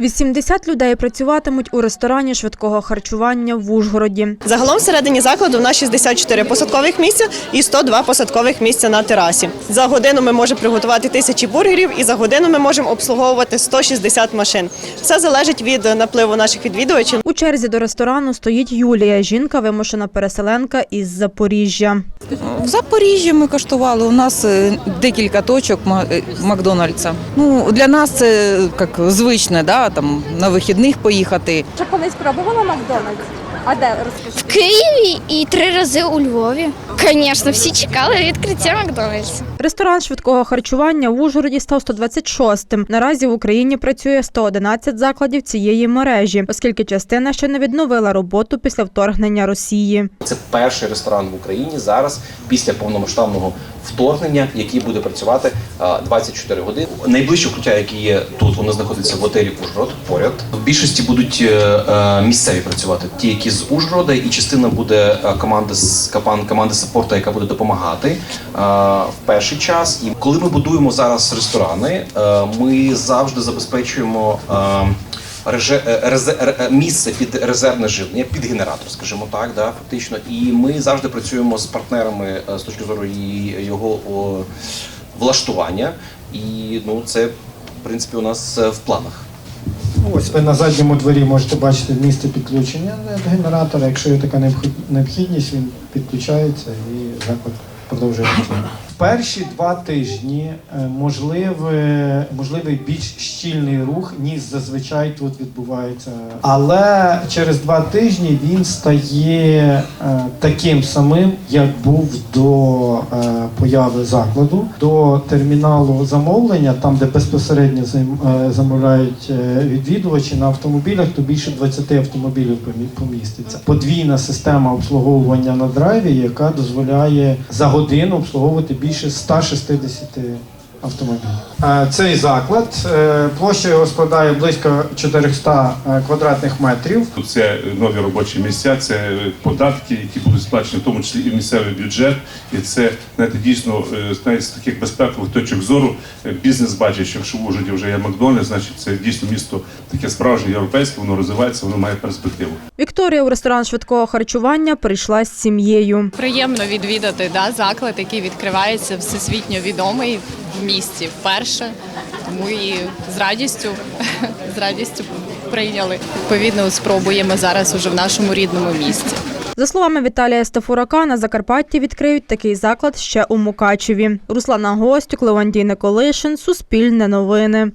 80 людей працюватимуть у ресторані швидкого харчування в Ужгороді. Загалом всередині закладу в нас 64 посадкових місця і 102 посадкових місця на терасі. За годину ми можемо приготувати тисячі бургерів, і за годину ми можемо обслуговувати 160 машин. Все залежить від напливу наших відвідувачів. У черзі до ресторану стоїть Юлія, жінка вимушена переселенка із Запоріжжя. В Запоріжжі ми коштували. У нас е, декілька точок е, Макдональдса. Ну для нас це як звичне, да там на вихідних поїхати. Чи колись пробувала Макдональдс? А де розкажи? В Києві і три рази у Львові. Звісно, всі чекали відкриття Макдональдса. Ресторан швидкого харчування в Ужгороді став 126-м. Наразі в Україні працює 111 закладів цієї мережі, оскільки частина ще не відновила роботу після вторгнення Росії. Це перший ресторан в Україні зараз після повномасштабного вторгнення, який буде працювати а, 24 години. Найближче укриття, яке є тут, воно знаходиться в готелі Ужгород поряд. В більшості будуть е, е, місцеві працювати, ті, які з Ужгорода, і частина буде е, команди з команди саппорту, яка буде допомагати е, перший час. І коли ми будуємо зараз ресторани, е, ми завжди забезпечуємо. е, е, місце під резервне живлення, під генератор, скажімо так, да, фактично. І ми завжди працюємо з партнерами з точки зору його влаштування. І ну, це, в принципі, у нас в планах. Ось ви на задньому дворі можете бачити місце підключення генератора. Якщо є така необхід- необхідність, він підключається і заклад продовжує. Перші два тижні е, можливе, можливий більш щільний рух, ніж зазвичай тут відбувається. Але через два тижні він стає е, таким самим, як був до е, появи закладу, до терміналу замовлення, там де безпосередньо замовляють відвідувачі на автомобілях, то більше 20 автомобілів поміститься. Подвійна система обслуговування на драйві, яка дозволяє за годину обслуговувати більше 160 автомобілів. Е, Цей заклад е, площа його складає близько 400 е, квадратних метрів. Це нові робочі місця, це податки, які будуть сплачені, в тому числі і місцевий бюджет. І це знаєте, дійсно знаєте, з таких безпекових точок зору бізнес бачить, що якщо в Ужгороді вже є Макдональдс, значить це дійсно місто таке справжнє європейське, воно розвивається, воно має перспективу. Вікторія у ресторан швидкого харчування прийшла з сім'єю. Приємно відвідати да, заклад, який відкривається всесвітньо відомий в місті вперше. Тому і з радістю, з радістю прийняли. Відповідно, спробуємо зараз уже в нашому рідному місті. За словами Віталія Стафурака, на Закарпатті відкриють такий заклад ще у Мукачеві. Руслана Гостюк, Левандій Николишин, Суспільне новини.